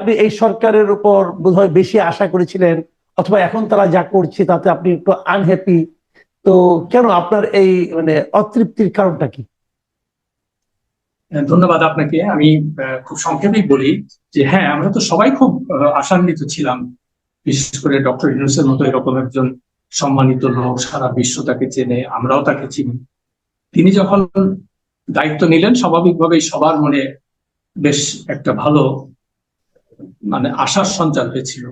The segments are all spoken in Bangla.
আপনি এই সরকারের উপর বোধহয় বেশি আশা করেছিলেন অথবা এখন তারা যা করছে তাতে আপনি একটু আনহ্যাপি তো কেন আপনার এই মানে অতৃপ্তির কারণটা কি? হ্যাঁ, ধন্যবাদ আপনাকে। আমি খুব সংক্ষেপেই বলি যে হ্যাঁ আমরা তো সবাই খুব আশান্বিত ছিলাম। বিশেষ করে ডক্টর ইউনুসের মতো এরকম একজন সম্মানিত লোক সারা বিশ্ব তাকে চেনে আমরাও তাকে চিনি। তিনি যখন দায়িত্ব নিলেন স্বাভাবিকভাবেই সবার মনে বেশ একটা ভালো মানে আশার সঞ্চার হয়েছিল।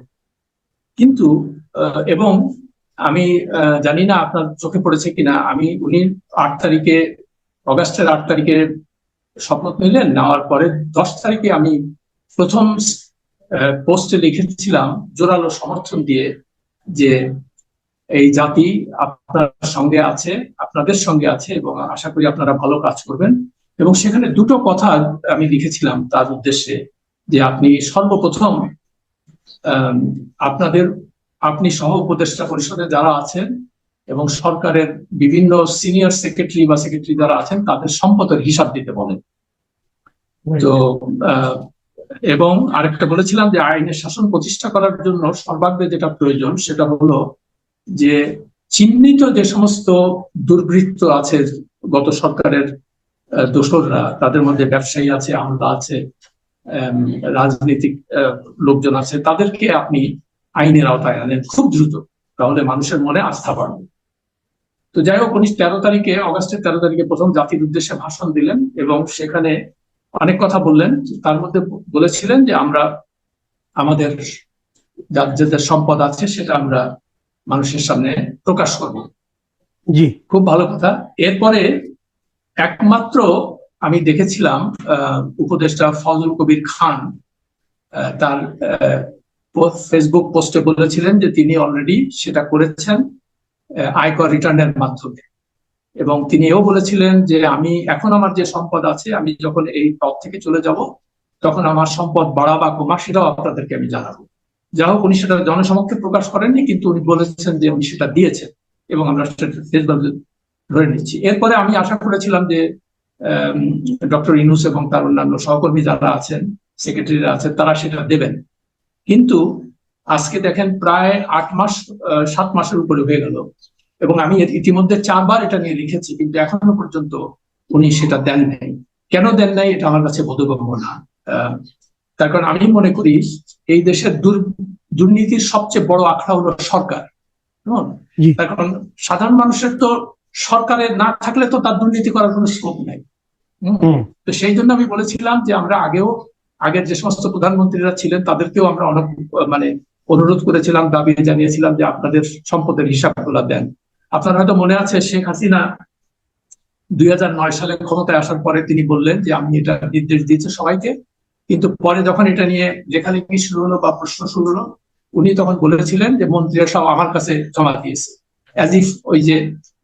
কিন্তু এবং আমি জানি না আপনার চোখে পড়েছে কিনা, আমি, উনি আট তারিখে, অগাস্টের আট তারিখে শপথ নিলেন নেওয়ার পরে দশ তারিখে আমি প্রথম পোস্টে লিখেছিলাম, জোরালো সমর্থন দিয়ে যে এই জাতি আপনার সঙ্গে আছে, আপনাদের সঙ্গে আছে এবং আশা করি আপনারা ভালো কাজ করবেন। এবং সেখানে দুটো কথা আমি লিখেছিলাম তার উদ্দেশ্যে। যে আপনি সর্বপ্রথম আপনাদের আপনি সহ উপদেষ্টা পরিষদে যারা আছেন এবং সরকারের বিভিন্ন সিনিয়র সেক্রেটারি বা সেক্রেটারি যারা আছেন তাদের সম্পদের হিসাব দিতে বলেন। তো এবং আরেকটা বলেছিলাম যে আইনের শাসন প্রতিষ্ঠা করার জন্য সর্বাগ্রে যেটা প্রয়োজন সেটা হলো যে চিহ্নিত যে সমস্ত দুর্বৃত্ত আছে গত সরকারের দোসররা তাদের মধ্যে ব্যবসায়ী আছে আমলা আছে রাজনৈতিক লোকজন আছে তাদেরকে আপনি আইনের আওতায় আনেন খুব দ্রুত তাহলে মানুষের মনে আস্থা বাড়বে। তো যাই হোক উনি তেরো তারিখে অগাস্টের তেরো তারিখে প্রথম জাতির উদ্দেশ্যে ভাষণ দিলেন এবং সেখানে অনেক কথা বললেন। তার মধ্যে বলেছিলেন যে আমরা আমাদের যাদের সম্পদ আছে সেটা আমরা মানুষের সামনে প্রকাশ করব। জি। খুব ভালো কথা। এরপরে একমাত্র আমি দেখেছিলাম উপদেষ্টা ফজল কবির খান তার ফেসবুক পোস্টে বলেছিলেন যে তিনি অলরেডি সেটা করেছেন আয়কর রিটার্নের মাধ্যমে। এবং তিনি এও বলেছিলেন যে আমি, এখন আমার যে সম্পদ আছে, আমি যখন এই পদ থেকে চলে যাব, তখন আমার সম্পদ বাড়া বা কমা সেটাও আপনাদেরকে আমি জানাব। যা হোক, উনি সেটা জনসমক্ষে প্রকাশ করেননি, কিন্তু উনি বলেছেন যে উনি সেটা দিয়েছেন, এবং আমরা সেটা ধরে নিচ্ছি। এরপরে আমি আশা করেছিলাম যে ডক্টর ইনুস এবং তার অন্যান্য সহকর্মী যারা আছেন সেক্রেটারিরা আছেন তারা সেটা দেবেন। কিন্তু আজকে দেখেন প্রায় আট মাস সাত মাসের উপরে হয়ে গেল। এবং আমি ইতিমধ্যে চারবার এটা নিয়ে লিখেছি কিন্তু এখনও পর্যন্ত উনি সেটা দেন নাই। কেন দেন নাই এটা আমার কাছে বোধগম্য না। তার কারণ আমি মনে করি এই দেশের দুর- দুর্নীতির সবচেয়ে বড় আখড়া হলো সরকার। তার কারণ সাধারণ মানুষের তো সরকারের না থাকলে তো তার দুর্নীতি করার কোনো স্কোপ নাই। তো সেই জন্য আমি বলেছিলাম যে আমরা আগেও আগের যে সমস্ত প্রধানমন্ত্রীরা ছিলেন তাদেরকেও আমরা অনেক মানে অনুরোধ করেছিলাম দাবি জানিয়েছিলাম যে আপনাদের সম্পদের হিসাব হিসাবগুলো দেন। আপনার হয়তো মনে আছে শেখ হাসিনা দুই নয় সালে ক্ষমতায় আসার পরে তিনি বললেন যে আমি এটা নির্দেশ দিয়েছি সবাইকে কিন্তু পরে যখন এটা নিয়ে লেখালেখি শুরু হলো বা প্রশ্ন শুরু হলো উনি তখন বলেছিলেন যে মন্ত্রীরা সব আমার কাছে জমা দিয়েছে। অ্যাজ ইফ ওই যে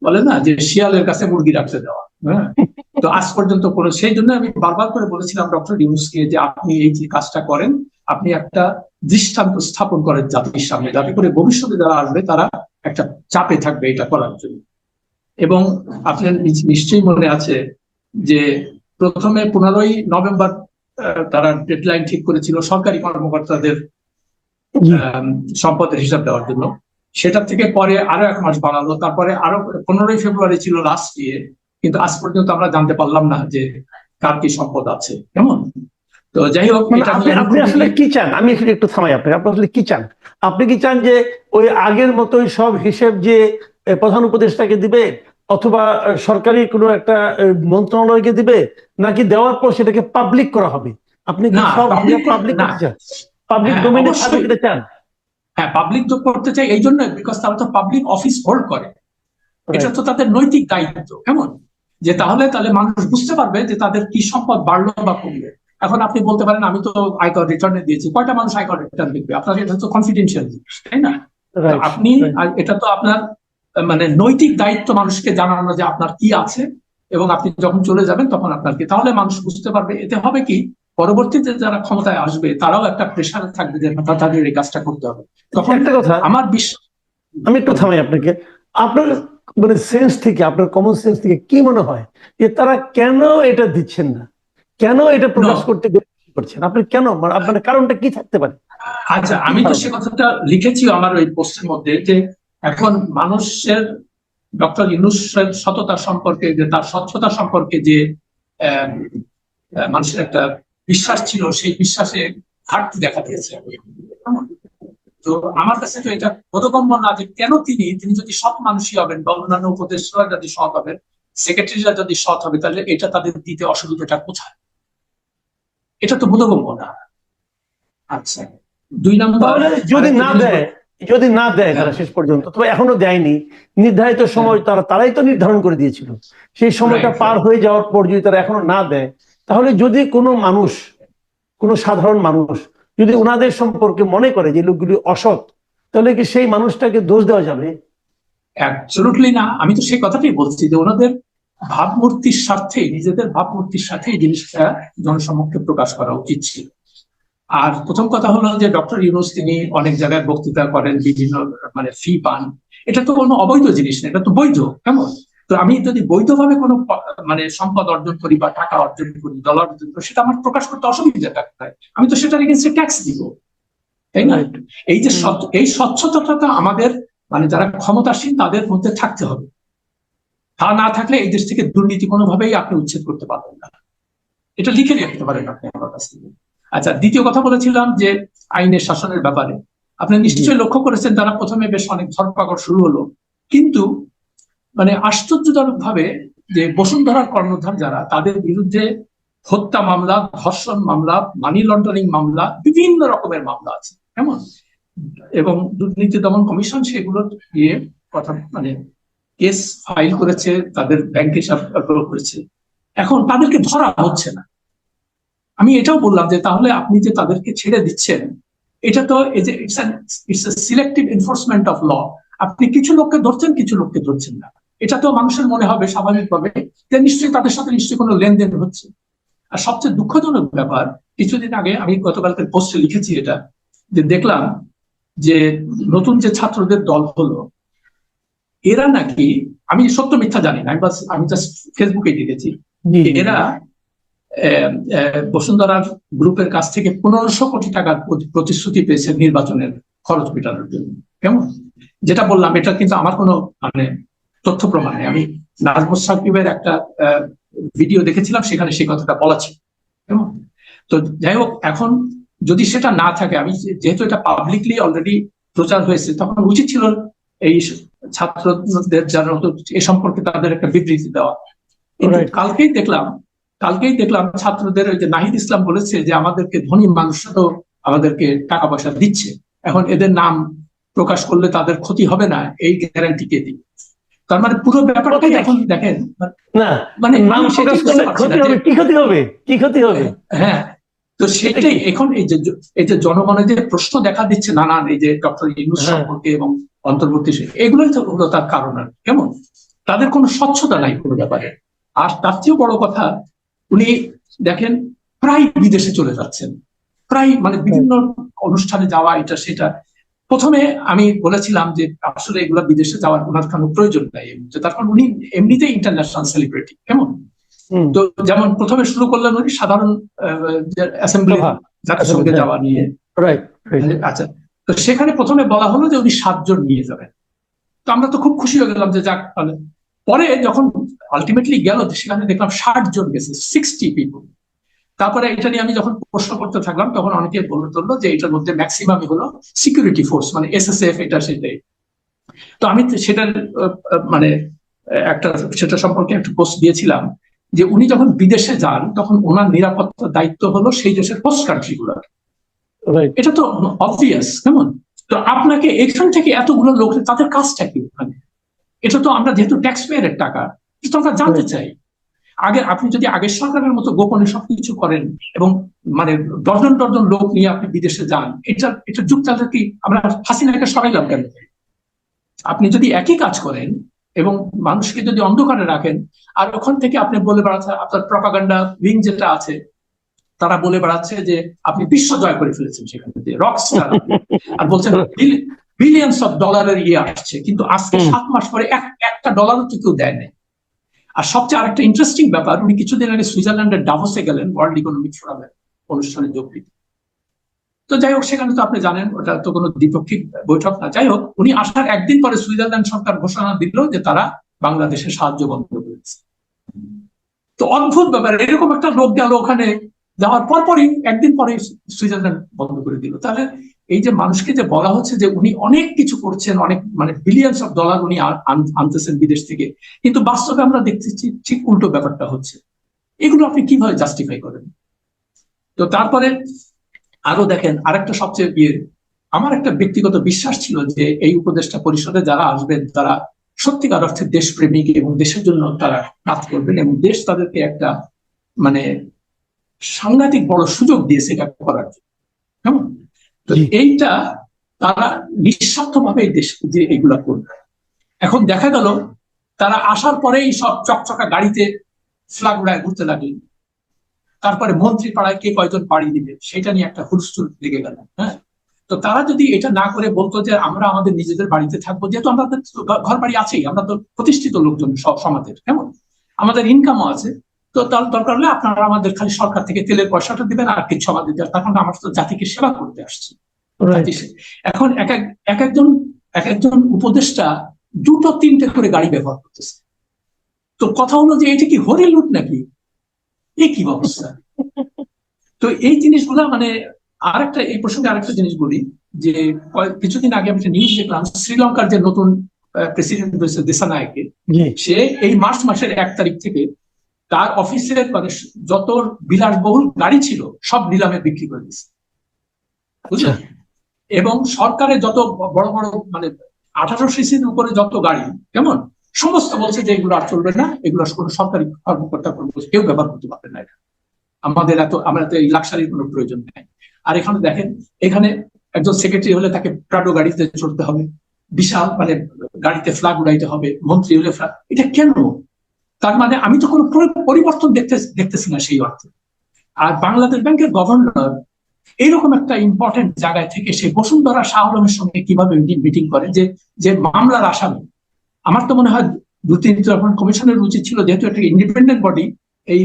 বলে না যে শিয়ালের কাছে মুরগি রাখতে দেওয়া হ্যাঁ? তো আজ পর্যন্ত কোনো সেই জন্য আমি বারবার করে বলেছিলাম ডক্টর ইউনুসকে যে আপনি এই যে কাজটা করেন আপনি একটা দৃষ্টান্ত স্থাপন করেন জাতির সামনে যাতে করে ভবিষ্যতে যারা আসবে তারা একটা চাপে থাকবে এটা করার জন্য। এবং আপনার নিশ্চয়ই মনে আছে যে প্রথমে পনেরোই নভেম্বর তারা ডেডলাইন ঠিক করেছিল সরকারি কর্মকর্তাদের সম্পদের হিসাব দেওয়ার জন্য। সেটা থেকে পরে আরও এক মাস বাড়ালো। তারপরে আরও পনেরোই ফেব্রুয়ারি ছিল লাস্ট ইয়ে কিন্তু আজ পর্যন্ত আমরা জানতে পারলাম না যে কার কি সম্পদ আছে। কেমন? তো যাই হোক মানে আপনি আপনি আসলে কি চান? আমি একটু থামাই আপনাকে। আপনি আসলে কি চান? আপনি কি চান যে ওই আগের মতোই সব হিসেব যে প্রধান উপদেষ্টাকে দিবে অথবা সরকারি কোনো একটা মন্ত্রণালয়কে দিবে নাকি দেওয়ার পর সেটাকে পাবলিক করা হবে? আপনি না, সব পাবলিক চান? পাবলিক ডোমেইনে চান? হ্যাঁ পাবলিক যোগ করতে চাই এই জন্য বিকজ তারা তো পাবলিক অফিস হোল্ড করে। এটা তো তাদের নৈতিক দায়িত্ব কেমন? যে তাহলে তাহলে মানুষ বুঝতে পারবে যে তাদের কি সম্পদ বাড়লো বা কমবে এখন আপনি বলতে পারেন আমি তো আয়কর রিটার্নে দিয়েছি কয়টা মানুষ আয়কর রিটার্ন দেখবে? আপনার এটা তো কনফিডেন্সিয়াল জিনিস তাই না? আপনি আর এটা তো আপনার মানে নৈতিক দায়িত্ব মানুষকে জানানো যে আপনার কি আছে এবং আপনি যখন চলে যাবেন তখন আপনার কি। তাহলে মানুষ বুঝতে পারবে। এতে হবে কি পরবর্তীতে যারা ক্ষমতায় আসবে তারাও একটা প্রেশারে থাকবে যে না, তাদের এই কাজটা করতে হবে। তখন একটা কথা আমার বিশ্বাস আমি একটু থামাই আপনাকে। আপনার মানে সেন্স থেকে আপনার কমন সেন্স থেকে কি মনে হয় যে তারা কেন এটা দিচ্ছেন না? কেন এটা প্রকাশ করতে করছেন? আপনি কেন? মানে আপনার কারণটা কি থাকতে পারে? আচ্ছা আমি তো সে কথাটা লিখেছি আমার ওই পোস্টের মধ্যে যে এখন মানুষের ডক্টর ইউনুসের সততা সম্পর্কে যে তার স্বচ্ছতা সম্পর্কে যে মানুষের একটা বিশ্বাস ছিল সেই বিশ্বাসে ঘাটতি দেখা দিয়েছে। তো আমার কাছে তো এটা বোধগম্য না যে কেন তিনি তিনি যদি সৎ মানুষই হবেন বা অন্যান্য উপদেষ্টা যদি সৎ হবেন সেক্রেটারিরা যদি সৎ হবে তাহলে এটা তাদের দিতে অসুবিধাটা কোথায়? এটা তো বোধগম্য না। আচ্ছা দুই নম্বর যদি না দেয় যদি না দেয় তারা শেষ পর্যন্ত তবে এখনও দেয়নি। নির্ধারিত সময় তারা তারাই তো নির্ধারণ করে দিয়েছিল। সেই সময়টা পার হয়ে যাওয়ার পর যদি তারা এখনও না দেয় তাহলে যদি কোনো মানুষ, কোনো সাধারণ মানুষ যদি ওনাদের সম্পর্কে মনে করে যে লোকগুলি অসৎ, তাহলে কি সেই মানুষটাকে দোষ দেওয়া যাবে? অ্যাবসলুটলি না। আমি তো সেই কথাটাই বলছি যে ওনাদের ভাবমূর্তির স্বার্থে, নিজেদের ভাবমূর্তির সাথে এই জিনিসটা জনসমক্ষে প্রকাশ করা উচিত ছিল। আর প্রথম কথা হলো যে ডক্টর ইউনুস তিনি অনেক জায়গায় বক্তৃতা করেন, বিভিন্ন মানে ফি পান। এটা তো কোনো অবৈধ জিনিস না, এটা তো বৈধ, কেমন? তো আমি যদি বৈধভাবে কোনো মানে সম্পদ অর্জন করি বা টাকা অর্জন করি ডলার অর্জন করি সেটা আমার প্রকাশ করতে অসুবিধা থাকতে আমি তো সেটার এগেন্সে ট্যাক্স দিব তাই না? এই যে এই স্বচ্ছতাটা আমাদের মানে যারা ক্ষমতাসীন তাদের মধ্যে থাকতে হবে। তা না থাকলে এই দেশ থেকে দুর্নীতি কোনোভাবেই আপনি উচ্ছেদ করতে পারবেন না। এটা লিখে রাখতে পারেন আপনি আমার কাছ থেকে। আচ্ছা দ্বিতীয় কথা বলেছিলাম যে আইনের শাসনের ব্যাপারে। আপনি নিশ্চয়ই লক্ষ্য করেছেন তারা প্রথমে বেশ অনেক ধরপাকড় শুরু হলো। কিন্তু মানে আশ্চর্যজনক ভাবে যে বসুন্ধরার কর্ণধার যারা, তাদের বিরুদ্ধে হত্যা মামলা, ধর্ষণ মামলা মানি লন্ডারিং মামলা, বিভিন্ন রকমের মামলা আছে। কেমন? এবং দুর্নীতি দমন কমিশন সেগুলো দিয়ে কথা মানে কেস ফাইল করেছে, তাদের ব্যাংক হিসাব করেছে। এখন তাদেরকে ধরা হচ্ছে না। আমি এটাও বললাম যে তাহলে আপনি যে তাদেরকে ছেড়ে দিচ্ছেন, এটা তো it's selective enforcement of law আপনি কিছু লোককে ধরছেন, কিছু লোককে ধরছেন না। এটা তো মানুষের মনে হবে স্বাভাবিকভাবে যে নিশ্চয়ই তাদের সাথে নিশ্চয়ই কোনো লেনদেন হচ্ছে। আর সবচেয়ে দুঃখজনক ব্যাপার কিছুদিন আগে আমি গতকালকে পোস্টে লিখেছি এটা যে দেখলাম যে নতুন যে ছাত্রদের দল হলো এরা নাকি আমি সত্য মিথ্যা জানি না আমি বাস- আমি জাস্ট ফেসবুকে দেখেছি। এরা বসুন্ধরার গ্রুপের কাছ থেকে পনেরোশো কোটি টাকার প্রতি- প্রতিশ্রুতি পেয়েছে নির্বাচনের খরচ মেটানোর জন্য। কেমন? যেটা বললাম এটা কিন্তু আমার কোনো মানে তথ্য প্রমাণে। আমি নাজমুস সাকিবের একটা ভিডিও দেখেছিলাম সেখানে সেই কথাটা বলা ছিল। কেমন? তো যাই হোক এখন যদি সেটা না থাকে আমি যেহেতু এটা পাবলিকলি অলরেডি প্রচার হয়েছে তখন উচিত ছিল এই ছাত্রদের যারা এ সম্পর্কে তাদের একটা বিবৃতি দেওয়া। কালকেই দেখলাম কালকেই দেখলাম ছাত্রদের ওই যে নাহিদ ইসলাম বলেছে যে আমাদেরকে ধনী মানুষ তো আমাদেরকে টাকা পয়সা দিচ্ছে। এখন এদের নাম প্রকাশ করলে তাদের ক্ষতি হবে না এই গ্যারান্টি কে দিবে। তার মানে পুরো ব্যাপারটাই এখন দেখেন না মানে নাম প্রকাশ করলে ক্ষতি হবে কি ক্ষতি হবে? কি ক্ষতি হবে? হ্যাঁ তো সেটাই এখন এই যে এই যে জনগণের যে প্রশ্ন দেখা দিচ্ছে নানান এই যে ডক্টর ইউনুস হ্যাঁ। সম্পর্কে এবং অন্তর্বর্তী এগুলোই তো হলো তার কারণ আর কেমন? তাদের কোনো স্বচ্ছতা নাই কোনো ব্যাপারে। আর তার চেয়েও বড় কথা উনি দেখেন প্রায় বিদেশে চলে যাচ্ছেন। প্রায় মানে বিভিন্ন অনুষ্ঠানে যাওয়া এটা সেটা প্রথমে আমি বলেছিলাম যে আসলে এগুলো বিদেশে যাওয়ার ওনার কোনো প্রয়োজন নাই। তার কারণ উনি এমনিতেই ইন্টারন্যাশনাল সেলিব্রিটি কেমন? তো যেমন প্রথমে শুরু করলেন উনি সাধারণ অ্যাসেম্বলি জাতিসংঘে হ্যাঁ। যাওয়া নিয়ে। রাইট আচ্ছা। তো সেখানে প্রথমে বলা হলো যে উনি সাতজন নিয়ে যাবেন। তো আমরা তো খুব খুশি হয়ে গেলাম যে যাক তাহলে। পরে যখন আলটিমেটলি গেল সেখানে দেখলাম ষাট জন গেছে সিক্সটি পিপল তারপরে এটা নিয়ে আমি যখন প্রশ্ন করতে থাকলাম তখন অনেকে বলে তুললো যে এটার মধ্যে ম্যাক্সিমামই হলো সিকিউরিটি ফোর্স মানে এসএসএফ এটা সেটাই। তো আমি সেটার মানে একটা সেটা সম্পর্কে একটা পোস্ট দিয়েছিলাম যে উনি যখন বিদেশে যান তখন ওনার নিরাপত্তার দায়িত্ব হলো সেই দেশের হোস্ট কান্ট্রি গুলো রাইট এটা তো অবভিয়াস কেমন? তো আপনাকে এখান থেকে এতগুলো লোক তাদের কাজটা কি ওখানে? এটা তো আমরা যেহেতু ট্যাক্স পেয়ারের টাকা এটা তো আমরা জানতে চাই। আগে আপনি যদি আগের সরকারের মতো গোপনে সবকিছু করেন এবং মানে ডজন ডজন লোক নিয়ে আপনি বিদেশে যান এটা এটা যুক্তাটা কি আমরা হাসিনাকে সরাইলাম কেন? আপনি যদি একই কাজ করেন এবং মানুষকে যদি অন্ধকারে রাখেন আর ওখান থেকে আপনি বলে বেড়াচ্ছেন আপনার প্রপাগান্ডা উইং যেটা আছে তারা বলে বেড়াচ্ছে যে আপনি বিশ্ব জয় করে ফেলেছেন সেখানে রক স্টার আর বলছেন বিলিয়ন্স অফ ডলারের ইয়ে আসছে কিন্তু আজকে সাত মাস পরে এক একটা ডলারও তো কেউ দেয় নাই। আর সবচেয়ে আরেকটা ইন্টারেস্টিং ব্যাপার, উনি কিছুদিন আগে সুইজারল্যান্ডের ডাভোসে গেলেন ওয়ার্ল্ড ইকোনমিক ফোরামে অনুষ্ঠানে যোগ দিতে। তো যাই হোক, সেখানে তো আপনি জানেন, ওটা তো কোনো দ্বিপক্ষিক বৈঠক না। যাই হোক, উনি আসার একদিন পরে সুইজারল্যান্ড সরকার ঘোষণা দিল যে তারা বাংলাদেশে সাহায্য বন্ধ করেছে তো অদ্ভুত ব্যাপার, এরকম একটা লোক গেল ওখানে, যাওয়ার পর পরই একদিন পরে সুইজারল্যান্ড বন্ধ করে দিল। তাহলে এই যে মানুষকে যে বলা হচ্ছে যে উনি অনেক কিছু করছেন, অনেক মানে বিলিয়ন্স অফ ডলার উনি আন- আন- আনতেছেন বিদেশ থেকে, কিন্তু বাস্তবে আমরা দেখতেছি ঠিক উল্টো ব্যাপারটা হচ্ছে। এগুলো আপনি কীভাবে জাস্টিফাই করেন? তো তারপরে আরও দেখেন, আরেকটা সবচেয়ে বিয়ে আমার একটা ব্যক্তিগত বিশ্বাস ছিল যে এই উপদেষ্টা পরিষদে যারা আসবেন, তারা সত্যিকার অর্থে দেশপ্রেমিক এবং দেশের জন্য তারা কাজ করবেন এবং দেশ তাদেরকে একটা মানে সাংঘাতিক বড় সুযোগ দিয়েছে করার জন্য। কেমন। এইটা তারা নিঃস্বার্থভাবে দেশ যে এগুলা করবে। এখন দেখা গেল তারা আসার পরেই সব চকচকা গাড়িতে ফ্ল্যাগ উড়ায় ঘুরতে লাগলেন। তারপরে মন্ত্রী পাড়ায় কে কয়জন পাড়ি দিবে সেটা নিয়ে একটা হুলস্থুল লেগে গেল হ্যাঁ? তো তারা যদি এটা না করে বলতো যে আমরা আমাদের নিজেদের বাড়িতে থাকব যেহেতু আমাদের ঘর বাড়ি আছেই আমরা তো প্রতিষ্ঠিত লোকজন সব সমাজের কেমন? আমাদের ইনকামও আছে তো তার দরকার হলে আপনারা আমাদের খালি সরকার থেকে তেলের পয়সাটা দিবেন আর কিছু আমাদের দেওয়ার তখন আমরা তো জাতিকে সেবা করতে আসছি। এখন এক এক এক একজন এক একজন উপদেষ্টা দুটো তিনটে করে গাড়ি ব্যবহার করতেছে। তো কথা হলো যে এটা কি হরি লুট নাকি? এ কি অবস্থা? তো এই জিনিসগুলা মানে আরেকটা এই প্রসঙ্গে আরেকটা জিনিস বলি যে কিছুদিন আগে আমি একটা নিউজ দেখলাম শ্রীলঙ্কার যে নতুন প্রেসিডেন্ট হয়েছে দেশানায়কে সে এই মার্চ মাসের এক তারিখ থেকে তার অফিসের মানে যত বিলাসবহুল গাড়ি ছিল সব নিলামে বিক্রি করে দিয়েছে। বুঝলেন এবং সরকারের যত বড় বড় মানে আঠারো সিসির উপরে যত গাড়ি কেমন? সমস্ত বলছে যে এগুলো আর চলবে না এগুলো কোনো সরকারি কর্মকর্তা কর্মচারী কেউ ব্যবহার করতে পারবে না এটা। আমাদের এত আমরা তো এই লাক্সারির কোনো প্রয়োজন নেই। আর এখানে দেখেন এখানে একজন সেক্রেটারি হলে তাকে প্রাডো গাড়িতে চড়তে হবে বিশাল মানে গাড়িতে ফ্ল্যাগ উড়াইতে হবে মন্ত্রী হলে ফ্ল্যাগ এটা কেন? তার মানে আমি তো কোনো পরিবর্তন দেখতে দেখতেছি না সেই অর্থে। আর বাংলাদেশ ব্যাংকের গভর্নর এইরকম একটা ইম্পর্টেন্ট জায়গায় থেকে সে বসুন্ধরা শাহ আলমের সঙ্গে কীভাবে মিটিং করে? যে যে মামলার আসামি। আমার তো মনে হয় দু, তিন কমিশনের উচিত ছিল, যেহেতু একটা ইন্ডিপেন্ডেন্ট বডি এই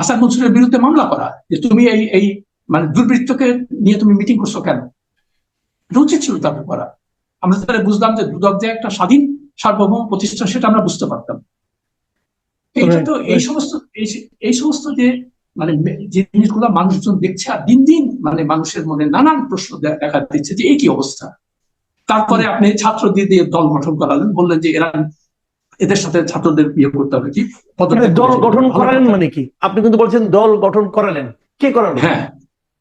আসাদ মনসুরের বিরুদ্ধে মামলা করা। যে তুমি এই এই মানে দুর্বৃত্তকে নিয়ে তুমি মিটিং করছ কেন? উচিত ছিল তাকে করা আমরা তাহলে বুঝলাম যে দুদক যে একটা স্বাধীন সার্বভৌম প্রতিষ্ঠা, সেটা আমরা বুঝতে পারতাম। এইটা তো এই সমস্ত এই- সমস্ত যে মানে যে জিনিসগুলো মানুষজন দেখছে আর দিন দিন মানে মানুষের মনে নানান প্রশ্ন দেখা দিচ্ছে যে এই কি অবস্থা? তারপরে আপনি ছাত্রদের দিয়ে দল গঠন করালেন বললেন যে এরা এদের সাথে ছাত্রদের বিয়ে করতে হবে কি? মানে দল গঠন করালেন মানে কি? আপনি কিন্তু বলছেন দল গঠন করালেন। কে করালেন হ্যাঁ।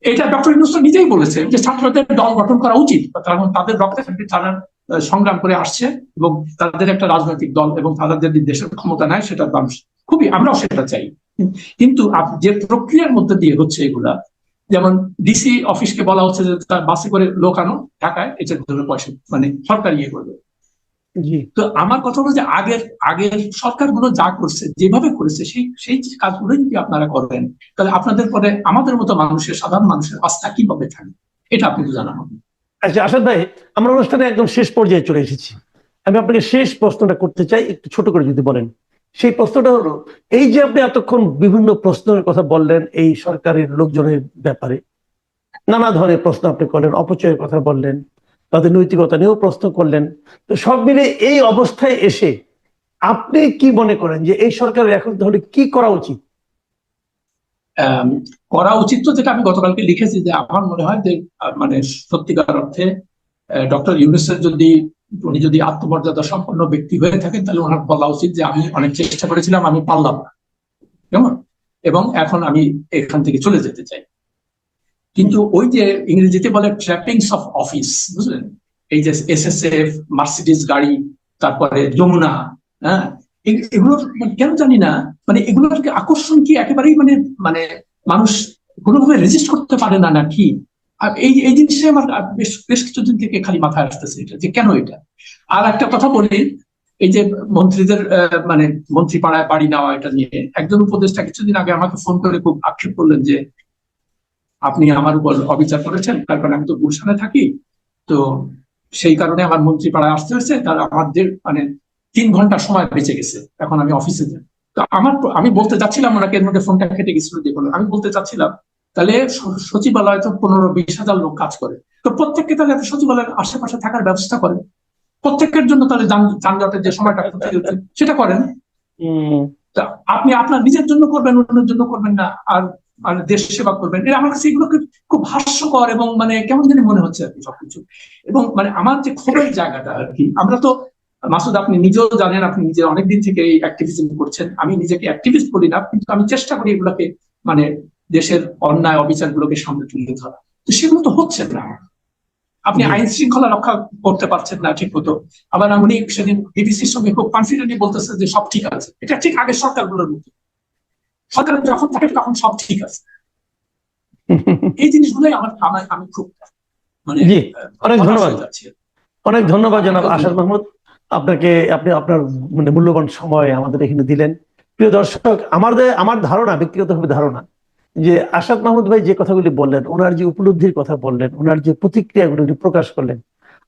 এটা ডক্টর ইউনুস নিজেই বলেছে যে ছাত্রদের দল গঠন করা উচিত। কারণ তাদের রক্তে তারা আহ, সংগ্রাম করে আসছে এবং তাদের একটা রাজনৈতিক দল এবং তাদের যদি দেশের ক্ষমতা নেয় সেটা দাম খুবই আমরাও সেটা চাই। কিন্তু যে প্রক্রিয়ার মধ্যে দিয়ে হচ্ছে এগুলা যেমন ডিসি অফিসকে বলা হচ্ছে যে তার বাসে করে লোক আনো ঢাকায় এটার জন্য পয়সা মানে সরকার ইয়ে করবে। তো আমার কথা হলো যে আগের আগের সরকারগুলো যা করছে যেভাবে করেছে সেই সেই কাজগুলো যদি আপনারা করেন তাহলে আপনাদের পরে আমাদের মতো মানুষের সাধারণ মানুষের আস্থা কীভাবে থাকবে? এটা আপনি তো জানান হবে। আচ্ছা আসাদ ভাই, আমরা অনুষ্ঠানে একদম শেষ পর্যায়ে চলে এসেছি। আমি আপনাকে শেষ প্রশ্নটা করতে চাই, একটু ছোট করে যদি বলেন। সেই প্রশ্নটা হলো, এই যে আপনি এতক্ষণ বিভিন্ন প্রশ্নের কথা বললেন এই সরকারের লোকজনের ব্যাপারে, নানা ধরনের প্রশ্ন আপনি করলেন, অপচয়ের কথা বললেন, তাদের নৈতিকতা নিয়েও প্রশ্ন করলেন, তো সব মিলে এই অবস্থায় এসে আপনি কি মনে করেন যে এই সরকারের এখন তাহলে কি করা উচিত? করা উচিত তো যেটা আমি গতকালকে লিখেছি যে আমার মনে হয় যে মানে সত্যিকার অর্থে ডক্টর ইউনুসের যদি, উনি যদি আত্মমর্যাদা সম্পন্ন ব্যক্তি হয়ে থাকেন, তাহলে ওনার বলা উচিত যে আমি অনেক চেষ্টা করেছিলাম, আমি পারলাম না। কেমন? এবং এখন আমি এখান থেকে চলে যেতে চাই। কিন্তু ওই যে ইংরেজিতে বলে ট্র্যাপিংস অফ অফিস বুঝলেন? এই যে এস এস এফ মার্সিডিস গাড়ি, তারপরে যমুনা হ্যাঁ? এগুলোর মানে কেন জানি না মানে এগুলোর কি আকর্ষণ কি একেবারেই মানে মানে মানুষ কোনোভাবে রেজিস্ট করতে পারে না নাকি আর এই এই জিনিসটা আমার বেশ বেশ কিছুদিন থেকে খালি মাথায় আসতেছে এটা, যে কেন এটা? আর একটা কথা বলি, এই যে মন্ত্রীদের মানে মন্ত্রী পাড়ায় বাড়ি নেওয়া এটা নিয়ে, একজন উপদেষ্টা কিছুদিন আগে আমাকে ফোন করে খুব আক্ষেপ করলেন যে, আপনি আমার উপর অবিচার করেছেন, তার কারণে আমি তো গুলশানে থাকি। তো সেই কারণে আমার মন্ত্রী পাড়ায় আসতে হয়েছে, তার আমাদের মানে তিন ঘণ্টা সময় বেঁচে গেছে। এখন আমি অফিসে যাই। তো আমার আমি বলতে চাচ্ছিলাম ওনাকে এর মধ্যে ফোনটা কেটে গেছিল যে কোনো আমি বলতে চাচ্ছিলাম তাহলে সচিবালয় তো পনেরো বিশ হাজার লোক কাজ করে। তো প্রত্যেককে তাহলে একটা সচিবালয়ের আশেপাশে থাকার ব্যবস্থা করেন। প্রত্যেকের জন্য তাহলে যান- যানজটের যে সময়টা সেটা করেন। আপনি আপনার নিজের জন্য করবেন অন্যের জন্য করবেন না আর আর দেশ সেবা করবেন। এটা আমার কাছে এগুলোকে খুব হাস্যকর এবং মানে কেমন জানি মনে হচ্ছে আর কি সবকিছু। এবং মানে আমার যে ক্ষোভের জায়গাটা আর কি আমরা তো মাসুদ আপনি নিজেও জানেন আপনি নিজে অনেকদিন থেকে এই অ্যাক্টিভিজম করছেন। আমি নিজেকে অ্যাক্টিভিস্ট বলি না কিন্তু আমি চেষ্টা করি এগুলোকে মানে দেশের অন্যায় অবিচার গুলোকে সামনে তুলে ধরা তো সেগুলো তো হচ্ছে না। আপনি। আইন শৃঙ্খলা রক্ষা করতে পারছেন না ঠিক মতো। আবার উনি সেদিন বিবিসির সঙ্গে খুব কনফিডেন্টলি বলতেছে যে সব ঠিক আছে। এটা ঠিক আগের সরকারগুলোর মতো। সরকার যখন থাকে তখন সব ঠিক আছে। এই জিনিসগুলোই আমার আমি খুব মানে অনেক ধন্যবাদ। অনেক ধন্যবাদ জনাব আসাদ মাহমুদ। আপনাকে, আপনি আপনার মানে মূল্যবান সময় আমাদের এখানে দিলেন। প্রিয় দর্শক, আমাদের, আমার ধারণা, ব্যক্তিগতভাবে ধারণা, যে আসাদ মাহমুদ ভাই যে কথাগুলি বললেন, ওনার যে উপলব্ধির কথা বললেন, ওনার যে প্রতিক্রিয়াগুলো প্রকাশ করলেন,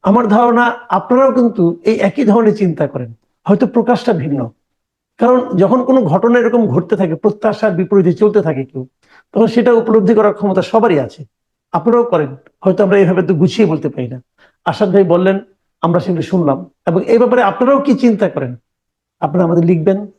আমার ধারণা আপনারাও কিন্তু এই একই ধরনের চিন্তা করেন। হয়তো প্রকাশটা ভিন্ন। কারণ যখন কোনো ঘটনা এরকম ঘটতে থাকে, প্রত্যাশার বিপরীতে চলতে থাকে কেউ, তখন সেটা উপলব্ধি করার ক্ষমতা সবারই আছে। আপনারাও করেন, হয়তো আমরা এইভাবে তো গুছিয়ে বলতে পারি না। আসাদ ভাই বললেন, আমরা সেগুলো শুনলাম। এবং এই ব্যাপারে আপনারাও কি চিন্তা করেন? আপনারা আমাদের লিখবেন।